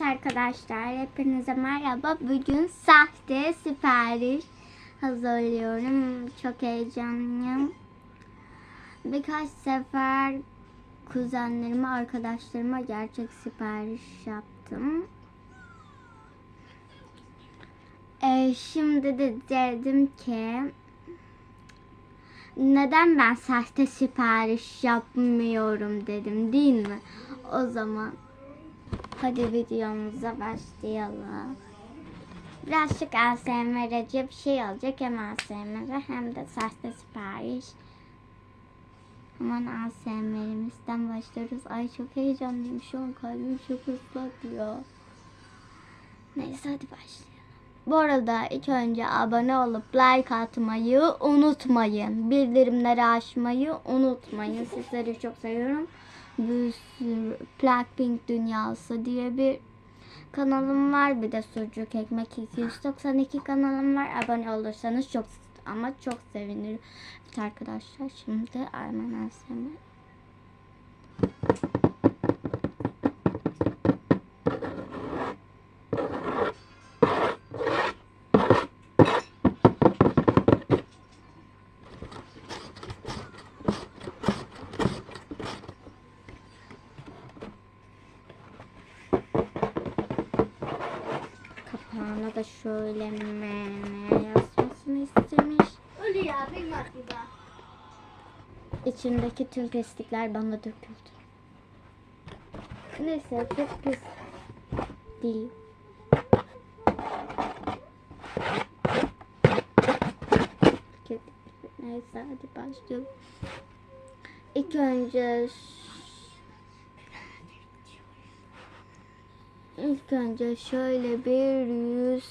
Evet arkadaşlar hepinize merhaba. Bugün sahte sipariş hazırlıyorum. Çok heyecanlıyım. Birkaç sefer kuzenlerime, arkadaşlarıma gerçek sipariş yaptım. Ee, şimdi de dedim ki neden ben sahte sipariş yapmıyorum dedim değil mi? O zaman hadi videomuza başlayalım. Birazcık ASMR'cı bir şey olacak hem ASMR hem de sahte sipariş. Hemen ASMR'imizden başlıyoruz. Ay çok heyecanlıyım şu an kalbim çok hızlı atıyor. Neyse hadi başlayalım. Bu arada ilk önce abone olup like atmayı unutmayın. Bildirimleri açmayı unutmayın. Sizleri çok seviyorum. Bir Blackpink Dünyası diye bir kanalım var. Bir de Sucuk Ekmek 292 kanalım var. Abone olursanız çok ama çok sevinirim. Arkadaşlar şimdi Arman Asemi. Da şöyle meme yazmasını istemiş. Öyle ya benim aklımda. İçindeki tüm pislikler bana döküldü. Neyse çok pis değil. Neyse hadi başlayalım. İlk önce İlk önce şöyle bir yüz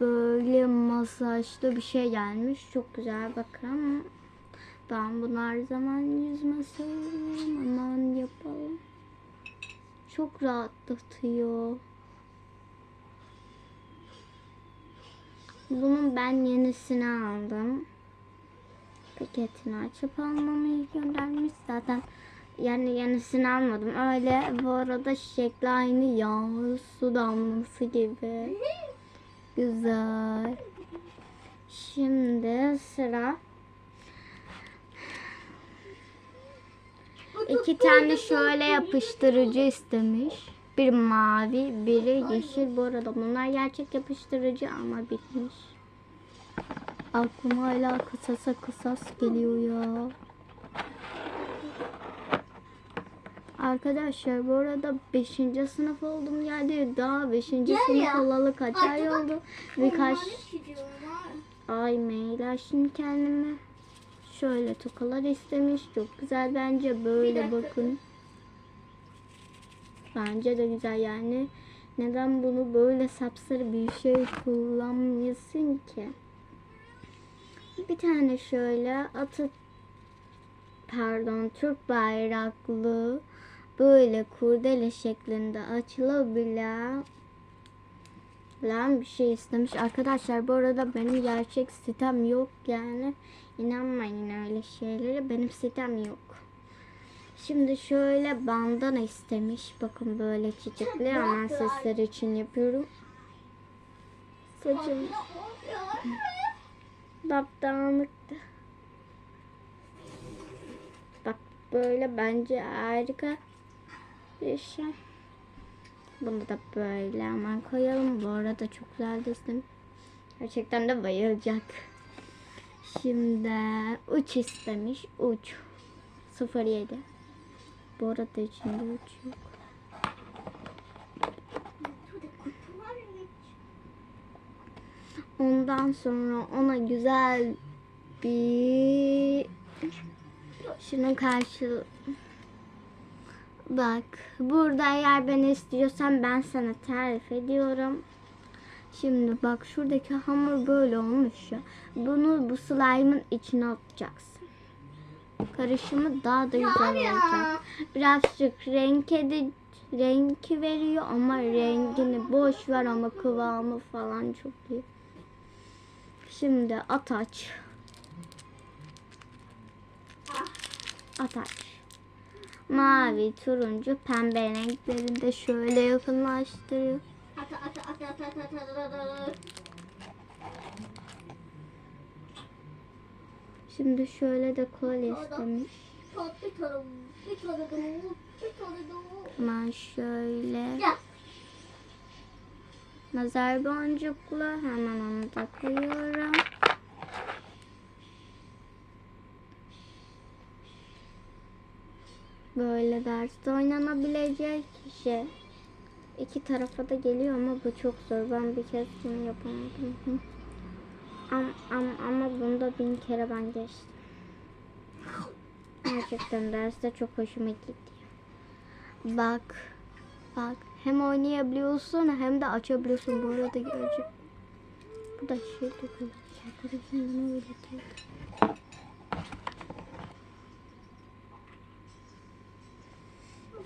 böyle masajlı bir şey gelmiş. Çok güzel bakın. Ben bunu her zaman yüzme seviyorum. Hemen yapalım. Çok rahatlatıyor. Bunun ben yenisini aldım. Paketini açıp almamı göndermiş. Zaten yani yenisini almadım. Öyle bu arada şekli aynı yağmur su damlası gibi. Güzel. Şimdi sıra İki tane şöyle yapıştırıcı istemiş. Bir mavi, biri yeşil. Bu arada bunlar gerçek yapıştırıcı ama bitmiş. Aklıma hala kısasa kısas geliyor ya. Arkadaşlar bu arada 5. sınıf oldum geldi. Daha 5. sınıf ya. olalı kaç ay Artık oldu? Birkaç ay mail açtım kendime. Şöyle tokalar istemiş. Çok güzel bence. Böyle bakın. Bence de güzel yani. Neden bunu böyle sapsarı bir şey kullanmıyorsun ki? Bir tane şöyle atı pardon Türk bayraklı böyle kurdele şeklinde açılabilen bir şey istemiş. Arkadaşlar bu arada benim gerçek sitem yok yani. İnanmayın öyle şeylere. Benim sitem yok. Şimdi şöyle bandana istemiş. Bakın böyle çiçekli. Hemen sesler için yapıyorum. Saçım dağınıktı. Bak böyle bence harika şey. Bunu da böyle hemen koyalım. Bu arada çok güzel desin. Gerçekten de bayılacak. Şimdi uç istemiş. Uç. 07. Bu arada içinde uç yok. Ondan sonra ona güzel bir şunun karşı Bak burada eğer ben istiyorsan ben sana tarif ediyorum. Şimdi bak şuradaki hamur böyle olmuş ya. Bunu bu slime'ın içine atacaksın. Karışımı daha da güzel olacak. Birazcık renk edi renki veriyor ama rengini boş ver ama kıvamı falan çok iyi. Şimdi ataç. Ataç mavi, turuncu, pembe renklerini de şöyle yakınlaştırıyor. Şimdi şöyle de kolye istemiş. Hemen şöyle. Nazar boncuklu hemen onu takıyorum. Böyle derste oynanabilecek şey. İki tarafa da geliyor ama bu çok zor. Ben bir kez bunu yapamadım. Ama, ama, ama bunda bin kere ben geçtim. Gerçekten derste çok hoşuma gitti. Bak. Bak. Hem oynayabiliyorsun hem de açabiliyorsun. Bu arada görecek. Bu da şey dokuyor. Arkadaşım bana öyle diyor.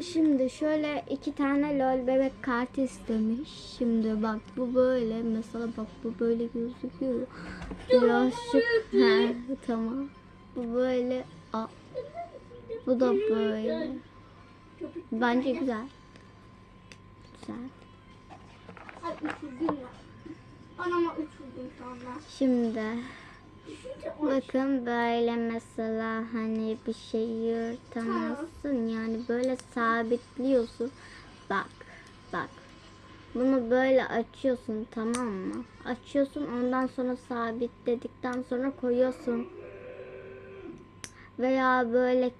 Şimdi şöyle iki tane lol bebek kartı istemiş. Şimdi bak bu böyle. Mesela bak bu böyle gözüküyor. Birazcık. He, tamam. Bu böyle. Aa, bu da böyle. Bence güzel. Güzel. Anama. Şimdi bakın böyle mesela hani bir şey yırtamazsın yani böyle sabitliyorsun. Bak bak. Bunu böyle açıyorsun tamam mı? Açıyorsun ondan sonra sabitledikten sonra koyuyorsun. Veya böyle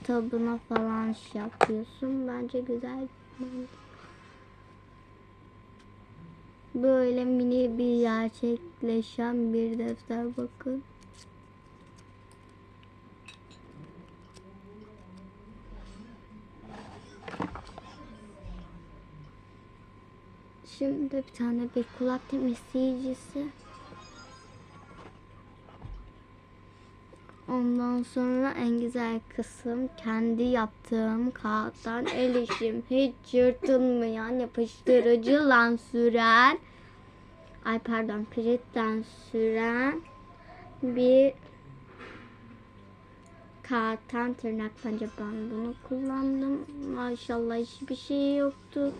kitabına falan şey yapıyorsun. Bence güzel bir. Böyle mini bir gerçekleşen bir defter bakın. Şimdi bir tane bir kulak temizleyicisi. Ondan sonra en güzel kısım kendi yaptığım kağıttan el işim. Hiç yırtılmayan yapıştırıcıla süren ay pardon piritten süren bir kağıttan tırnak bence ben bunu kullandım. Maşallah hiçbir şey yoktu.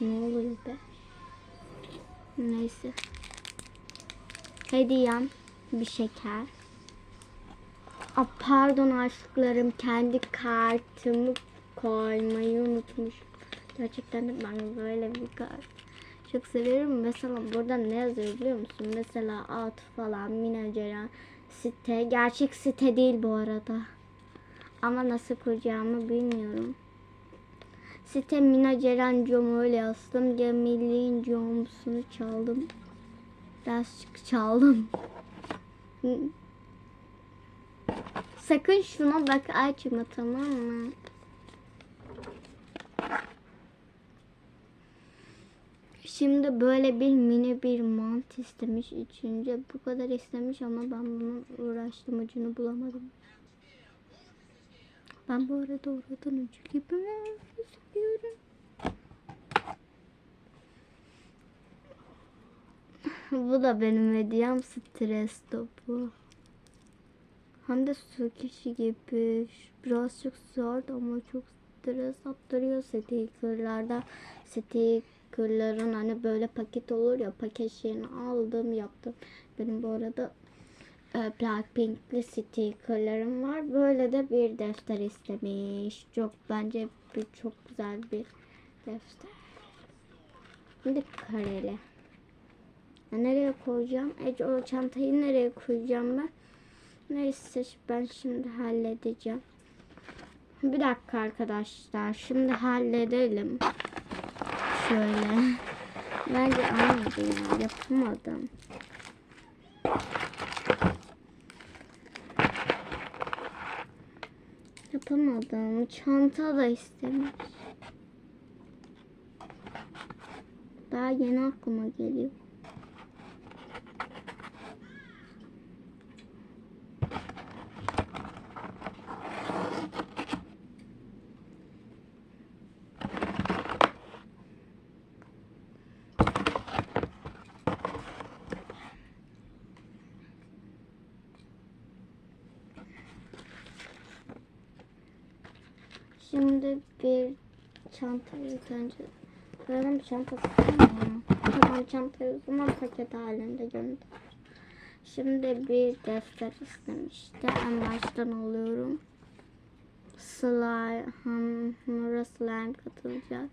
Ne oluyor be? Neyse. Hediyem bir şeker. Aa, pardon aşklarım kendi kartımı koymayı unutmuşum. Gerçekten de ben böyle bir kart çok severim. Mesela burada ne yazıyor biliyor musun? Mesela at falan, minacera, site. Gerçek site değil bu arada. Ama nasıl kuracağımı bilmiyorum. Site Mina Ceren Com'u öyle yazdım. Cemil'in Com'sunu çaldım. Birazcık çaldım. Sakın şuna bak açma tamam mı? Şimdi böyle bir mini bir mant istemiş içince bu kadar istemiş ama ben bunun uğraştım ucunu bulamadım. Ben bu arada oradan ucu gibi gözüküyorum. bu da benim hediyem stres topu. Hem de su kişi gibi. Birazcık zor ama çok stres attırıyor stickerlarda. Stickerların hani böyle paket olur ya paket şeyini aldım yaptım. Benim bu arada e, Blackpink'li stickerlarım var. Böyle de bir defter istemiş. Çok bence bir çok güzel bir defter. Şimdi kareli. Nereye koyacağım? Ece o çantayı nereye koyacağım ben? Neyse ben şimdi halledeceğim. Bir dakika arkadaşlar. Şimdi halledelim. Şöyle. Bence olmadı ya. Yapamadım. Yapamadım. Çanta da istemiş. Daha yeni aklıma geliyor. Şimdi bir çanta ilk önce. Bir çantası? Tamam çantayı o zaman paket halinde gönder. Şimdi bir defter istemişti. En baştan alıyorum. Slime, hamura slime katılacak.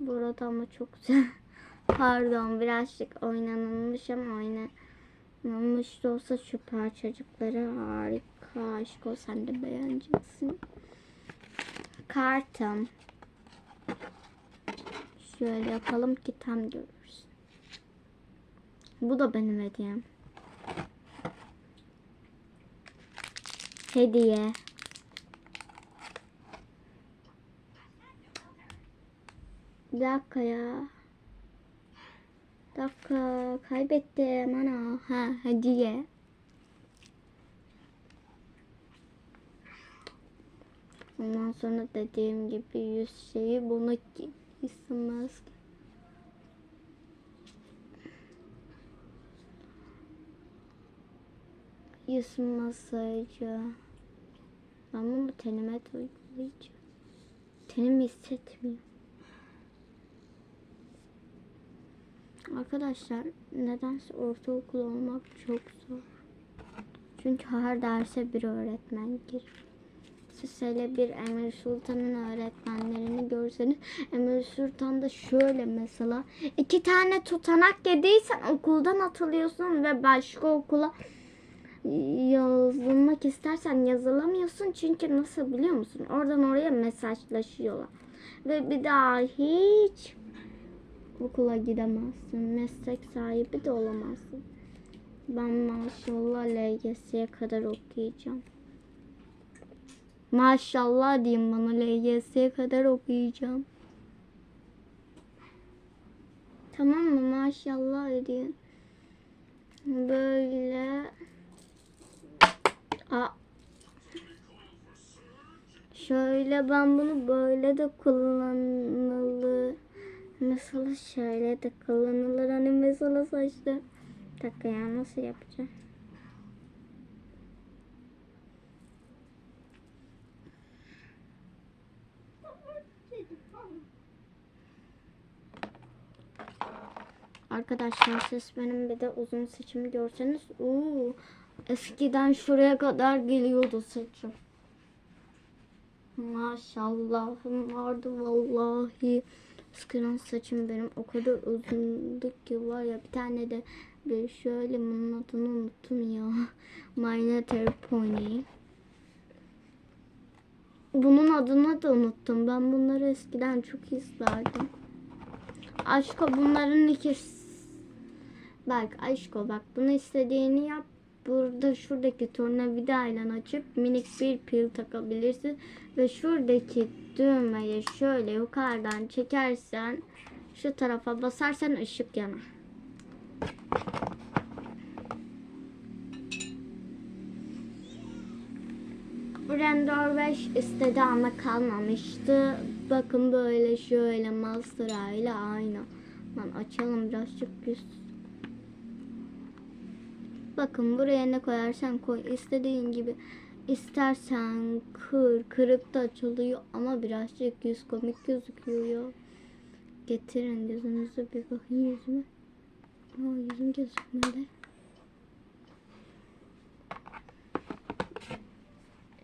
Burada ama çok güzel. Pardon birazcık oynanılmış ama oynanılmış da olsa şu parçacıkları harika. Aşk ol sen de beğeneceksin. Kartım. Şöyle yapalım ki tam görürsün. Bu da benim hediyem. Hediye. Bir dakika ya. Bir dakika kaybettim ana. Ha hediye. Ondan sonra dediğim gibi yüz şeyi bunu istemez. Yüz masajı. Ben bunu tenime uygulayacağım. Tenim hissetmiyor. Arkadaşlar nedense ortaokul olmak çok zor. Çünkü her derse bir öğretmen giriyor. Siz hele bir Emir Sultan'ın öğretmenlerini görseniz Emir Sultan'da şöyle mesela iki tane tutanak yediysen okuldan atılıyorsun ve başka okula yazılmak istersen yazılamıyorsun çünkü nasıl biliyor musun? Oradan oraya mesajlaşıyorlar. Ve bir daha hiç okula gidemezsin. Meslek sahibi de olamazsın. Ben maşallah LGS'ye kadar okuyacağım. Maşallah diyeyim bana LGS'ye kadar okuyacağım. Tamam mı? Maşallah diyeyim. Böyle Aa. Şöyle ben bunu böyle de kullanılır. Mesela şöyle de kullanılır. Hani mesela saçta. Bir dakika ya nasıl yapacağım? Arkadaşlar siz benim bir de uzun saçımı görseniz uuu eskiden şuraya kadar geliyordu saçım. Maşallahım vardı vallahi. Eskiden saçım benim o kadar uzundu ki var ya bir tane de bir şöyle bunun adını unuttum ya. Mayneter Pony. Bunun adını da unuttum. Ben bunları eskiden çok izlerdim. Aşko bunların ikisi. Bak Aşko bak bunu istediğini yap. Burada şuradaki tornavida ile açıp minik bir pil takabilirsin. Ve şuradaki düğmeyi şöyle yukarıdan çekersen şu tarafa basarsan ışık yanar. Render 5 istedi ama kalmamıştı. Bakın böyle şöyle Master ile aynı. Lan açalım birazcık üst. Bakın buraya ne koyarsan koy. istediğin gibi. İstersen kır. Kırık da açılıyor ama birazcık yüz komik gözüküyor. Getirin yüzünüzü bir bakın yüzüme. Aa, yüzüm gözükmedi.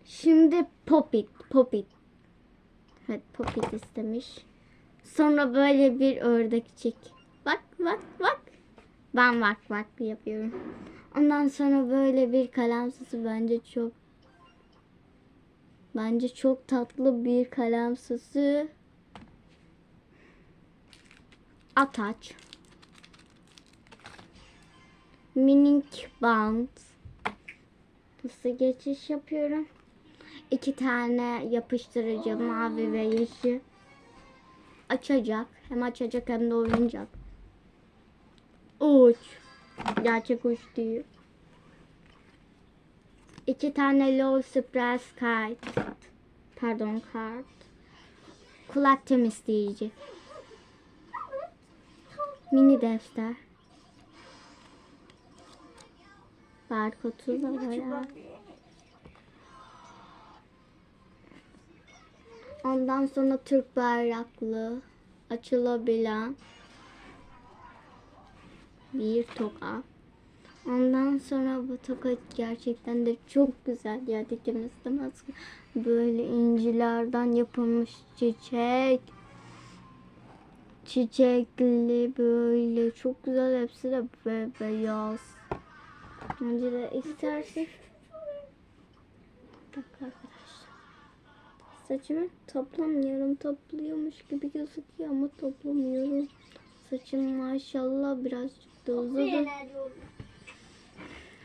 Şimdi Popit, Popit. Evet Popit istemiş. Sonra böyle bir ördekçik. Bak bak bak. Ben bak bak yapıyorum. Ondan sonra böyle bir kalem süsü bence çok bence çok tatlı bir kalem süsü. Ataç. Minik bant. Nasıl geçiş yapıyorum? İki tane yapıştırıcı mavi ve yeşil. Açacak. Hem açacak hem de oyuncak. Uç. Gerçek uç değil. İki tane low surprise kart. Pardon kart. Kulak temizleyici. Mini defter. Barkodu da var. Ondan sonra Türk bayraklı açılabilen bir toka. Ondan sonra bu toka gerçekten de çok güzel ya dikimizde nasıl böyle incilerden yapılmış çiçek çiçekli böyle çok güzel hepsi de be- beyaz. Önce de istersek Bak arkadaşlar. Saçımı toplamıyorum. Topluyormuş gibi gözüküyor ama toplamıyorum. Saçım maşallah birazcık da uzadı.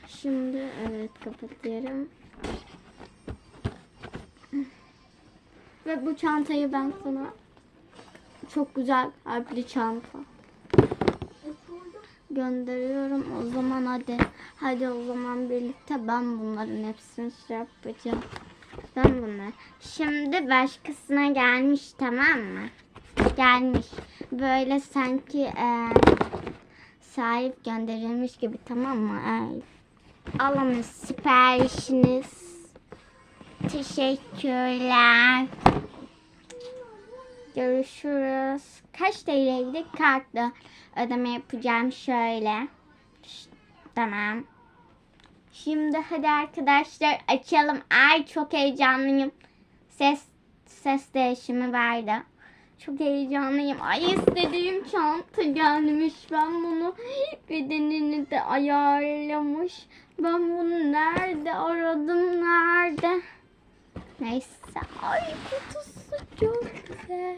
Şimdi evet kapatıyorum. Ve bu çantayı ben sana çok güzel harfli çanta gönderiyorum. O zaman hadi hadi o zaman birlikte ben bunların hepsini şey yapacağım. Ben bunlar. Şimdi başkasına gelmiş tamam mı? Gelmiş. Böyle sanki e, sahip gönderilmiş gibi tamam mı? Ay. Alın siparişiniz. Teşekkürler. Görüşürüz. Kaç TL'ydi? Kartla ödeme yapacağım şöyle. Tamam. Şimdi hadi arkadaşlar açalım. Ay çok heyecanlıyım. Ses ses değişimi verdi. Çok heyecanlıyım. Ay istediğim çanta gelmiş. Ben bunu bedenini de ayarlamış. Ben bunu nerede aradım? Nerede? Neyse. Ay kutusu çok güzel.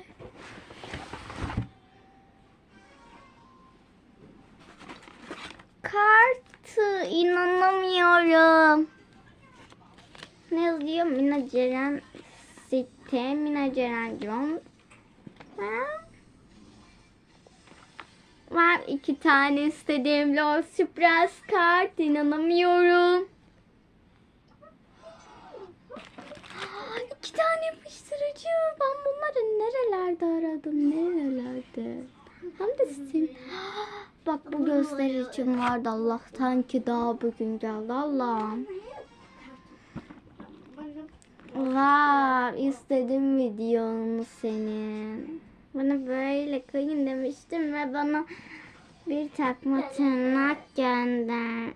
Kartı inanamıyorum. Ne yazıyor? Mina Ceren site. Mina Ceren John. Var iki tane istediğim o sürpriz kart. inanamıyorum. İki tane yapıştırıcı. Ben bunları nerelerde aradım? Nerelerde? Hem de sim. Bak bu gösteri için vardı Allah'tan ki daha bugün geldi Allah'ım. Var istedim videonu senin. Bana böyle koyun demiştim ve bana bir takma tırnak gönder.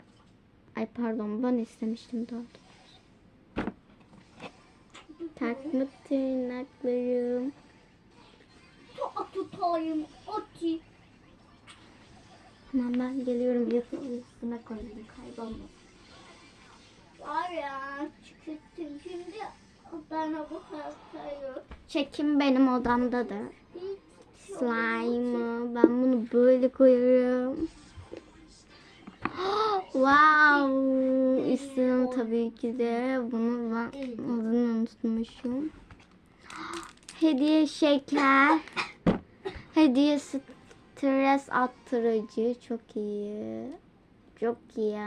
Ay pardon ben istemiştim doğrusu. Takma tırnaklarım. tutayım. Oti. Tamam ben geliyorum yakın üstüne koyayım kaybolmasın. Var ya çıkıttım şimdi. Bana bu haftayı. Çekim benim odamdadır. Slime'ı ben bunu böyle koyarım. wow! İstedim tabii ki de. Bunu ben adını unutmuşum. Hediye şeker. Hediye stres attırıcı. Çok iyi. Çok iyi.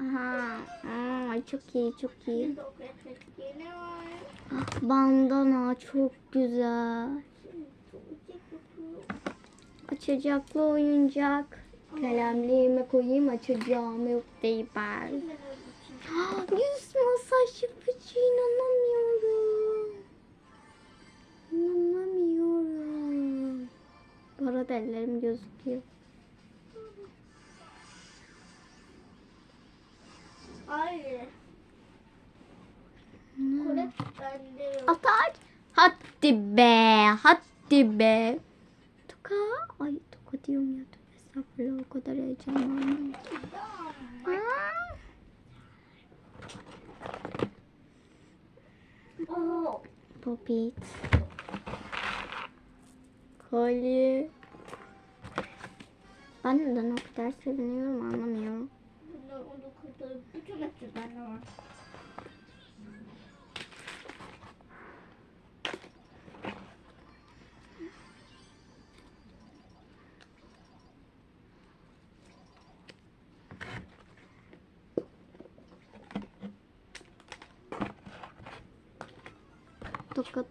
Aha. Aa, çok iyi, çok iyi. Bandana çok güzel. Açacaklı oyuncak. Kalemliğime koyayım açacağım yok değil için? Yüz masaj yapıcı inanamıyorum. İnanamıyorum. Bu arada ellerim gözüküyor. Hayır. Kore bende yok. Atar. Hadi be. Hadi be. Toka. Ay toka diyorum ya. Estağfurullah o kadar heyecanlandım. Oo. Popit. Kolye. Ben neden o kadar seviniyorum anlamıyorum. Bunlar onu kurtarıp bütün açıdan var.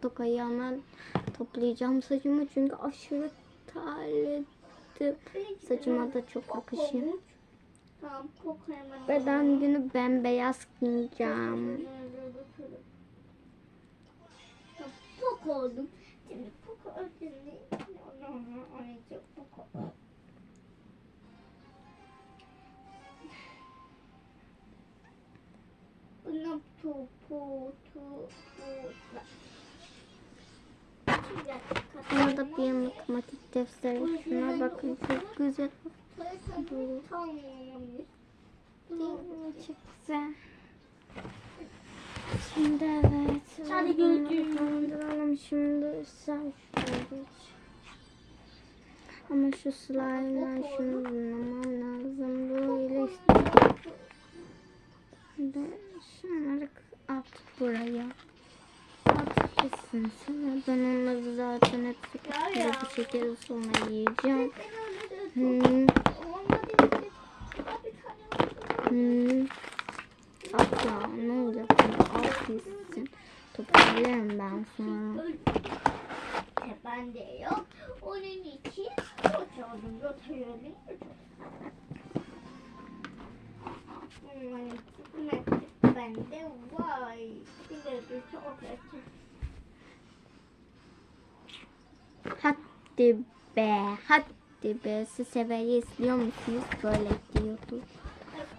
Tokayı hemen toplayacağım saçımı çünkü aşırı terledim. Saçıma da çok hemen. Beden günü bembeyaz giyeceğim. Nerede bakalım. Tamam. koydum. Şimdi oynayacak Poco. Buna topu Burada bir matematik defteri. Şuna bakın çok güzel. Çok güzel. Şimdi evet. Hadi kaldıralım. Şimdi sen geç. Ama şu slime'dan şunu bulmam lazım. Böyle işte. Şunları at buraya. Sana. Ben onları zaten hepsi ya. bir şekilde sonra yiyeceğim. Hmm. Hmm. At ya ne olacak şimdi at gitsin. Toparlarım ben sonra. Ben de yok. Onun için oturdum. Oturuyorum. Ben de vay. Bir de bir oturdum. Hadi be, hadi be. Siz severi izliyor musunuz? Böyle diyordu.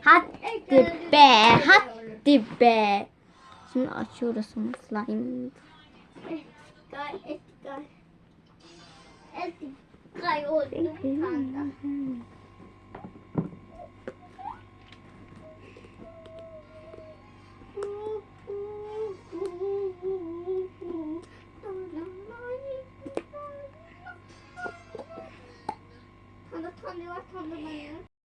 Hadi be, hadi be. Şimdi açıyoruz onu slime'ı. Etkay, etkay. Etkay kanka. Quando eu acordo amanhã.